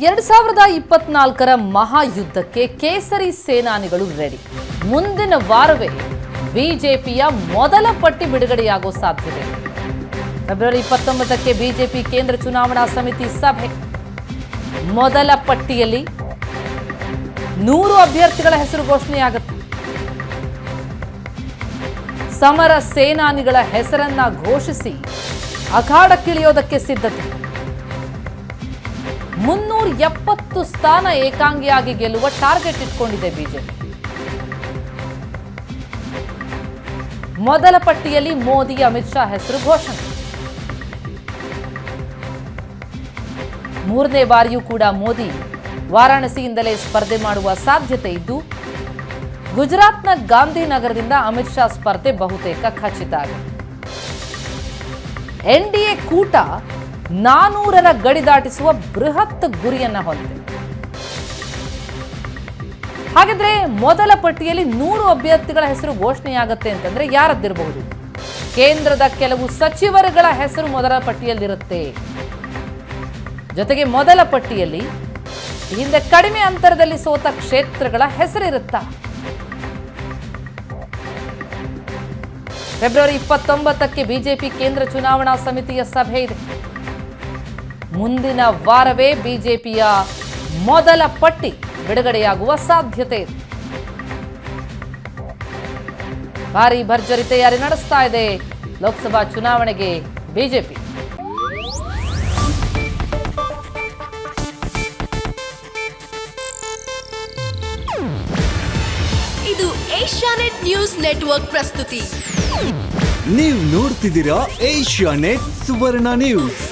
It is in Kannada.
ಎರಡ್ ಸಾವಿರದ ಇಪ್ಪತ್ನಾಲ್ಕರ ಮಹಾಯುದ್ಧಕ್ಕೆ ಕೇಸರಿ ಸೇನಾನಿಗಳು ರೆಡಿ ಮುಂದಿನ ವಾರವೇ ಬಿಜೆಪಿಯ ಮೊದಲ ಪಟ್ಟಿ ಬಿಡುಗಡೆಯಾಗೋ ಸಾಧ್ಯತೆ. ಫೆಬ್ರವರಿ ಇಪ್ಪತ್ತೊಂಬತ್ತಕ್ಕೆ ಬಿಜೆಪಿ ಕೇಂದ್ರ ಚುನಾವಣಾ ಸಮಿತಿ ಸಭೆ. ಮೊದಲ ಪಟ್ಟಿಯಲ್ಲಿ ನೂರು ಅಭ್ಯರ್ಥಿಗಳ ಹೆಸರು ಘೋಷಣೆಯಾಗುತ್ತೆ. ಸಮರ ಸೇನಾನಿಗಳ ಹೆಸರನ್ನ ಘೋಷಿಸಿ ಅಖಾಡಕ್ಕಿಳಿಯೋದಕ್ಕೆ ಸಿದ್ಧತೆ. ಮುನ್ನೂರ ಎಪ್ಪತ್ತು ಸ್ಥಾನ ಏಕಾಂಗಿಯಾಗಿ ಗೆಲ್ಲುವ ಟಾರ್ಗೆಟ್ ಇಟ್ಕೊಂಡಿದೆ ಬಿಜೆಪಿ. ಮೊದಲ ಪಟ್ಟಿಯಲ್ಲಿ ಮೋದಿ, ಅಮಿತ್ ಶಾ ಹೆಸರು ಘೋಷಣೆ. ಮೂರನೇ ಬಾರಿಯೂ ಕೂಡ ಮೋದಿ ವಾರಾಣಸಿಯಿಂದಲೇ ಸ್ಪರ್ಧೆ ಮಾಡುವ ಸಾಧ್ಯತೆ ಇದ್ದು, ಗುಜರಾತ್ನ ಗಾಂಧಿನಗರದಿಂದ ಅಮಿತ್ ಶಾ ಸ್ಪರ್ಧೆ ಬಹುತೇಕ ಖಚಿತ ಆಗಿದೆ. ಎನ್ಡಿಎ ಕೂಟ ನಾನೂರರ ಗಡಿ ದಾಟಿಸುವ ಬೃಹತ್ ಗುರಿಯನ್ನ ಹೊಂದಿದೆ. ಹಾಗಿದ್ರೆ ಮೊದಲ ಪಟ್ಟಿಯಲ್ಲಿ ನೂರು ಅಭ್ಯರ್ಥಿಗಳ ಹೆಸರು ಘೋಷಣೆಯಾಗತ್ತೆ ಅಂತಂದ್ರೆ ಯಾರದ್ದಿರಬಹುದು? ಕೇಂದ್ರದ ಕೆಲವು ಸಚಿವರುಗಳ ಹೆಸರು ಮೊದಲ ಪಟ್ಟಿಯಲ್ಲಿರುತ್ತೆ. ಜೊತೆಗೆ ಮೊದಲ ಪಟ್ಟಿಯಲ್ಲಿ ಹಿಂದೆ ಕಡಿಮೆ ಅಂತರದಲ್ಲಿ ಸೋತ ಕ್ಷೇತ್ರಗಳ ಹೆಸರಿರುತ್ತಾ? ಫೆಬ್ರವರಿ ಇಪ್ಪತ್ತೊಂಬತ್ತಕ್ಕೆ ಬಿಜೆಪಿ ಕೇಂದ್ರ ಚುನಾವಣಾ ಸಮಿತಿಯ ಸಭೆ ಇದೆ. ಮುಂದಿನ ವಾರವೇ ಬಿಜೆಪಿಯ ಮೊದಲ ಪಟ್ಟಿ ಬಿಡುಗಡೆಯಾಗುವ ಸಾಧ್ಯತೆ ಇದೆ. ಭಾರಿ ಭರ್ಜರಿ ತಯಾರಿ ನಡೆಸ್ತಾ ಇದೆ ಲೋಕಸಭಾ ಚುನಾವಣೆಗೆ ಬಿಜೆಪಿ. ಇದು ಏಷ್ಯಾನೆಟ್ ನ್ಯೂಸ್ ನೆಟ್ವರ್ಕ್ ಪ್ರಸ್ತುತಿ. ನೀವು ನೋಡ್ತಿದ್ದೀರಾ ಏಷ್ಯಾ ನೆಟ್ ಸುವರ್ಣ ನ್ಯೂಸ್.